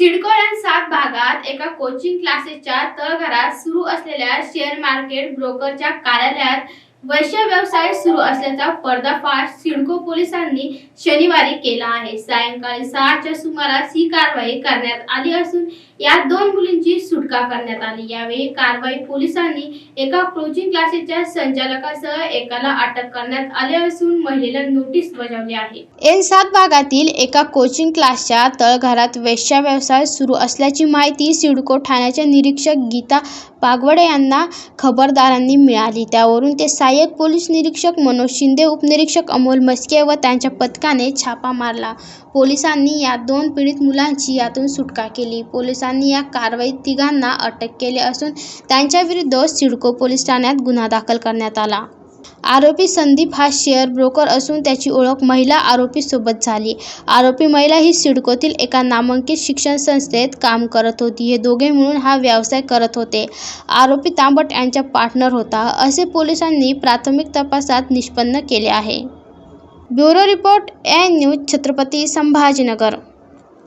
सिडको सात भागात एका कोचिंग क्लासेसच्या तळघरात सुरू असलेल्या शेअर मार्केट ब्रोकरच्या कार्यालयात वैश्य व्यवसाय सुरू असल्याचा पर्दाफाश सिडको पोलिसांनी शनिवारी केला आहे. सायंकाळी सहाच्या सुमारास ही कारवाई करण्यात आली असून या दोन मुलींची सुटका करण्यात आली. यावेळी कारवाई पोलिसांनी एका कोचिंग क्लासेसच्या संचालकासह एकाला अटक करण्यात आली असून महिलेला नोटीस बजावली आहे. एन सात भागातील एका कोचिंग क्लासच्या तळघरात वेश्या व्यवसाय सुरू असल्याची माहिती सिडको ठाण्याच्या निरीक्षक गीता पागवडे यांना खबरदारांनी मिळाली. त्यावरून ते सहाय्यक पोलीस निरीक्षक मनोज शिंदे उपनिरीक्षक अमोल मस्के व त्यांच्या पथकाने छापा मारला. पोलिसांनी या दोन पीडित मुलांची यातून सुटका केली. पोलिसांनी या कारवाईत तिघांना अटक केली असून त्यांच्याविरुद्ध सिडको पोलीस ठाण्यात गुन्हा दाखल करण्यात आला. आरोपी संदीप हा शेअर ब्रोकर असून त्याची ओळख महिला आरोपीसोबत झाली. आरोपी महिला ही सिडकोतील एका नामांकित शिक्षण संस्थेत काम करत होती. हे दोघे मिळून हा व्यवसाय करत होते. आरोपी तांबट यांचा पार्टनर होता. असे पोलिसांनी प्राथमिक तपासात निष्पन्न केले आहे. Bureau report N news Chhatrapati Sambhajinagar.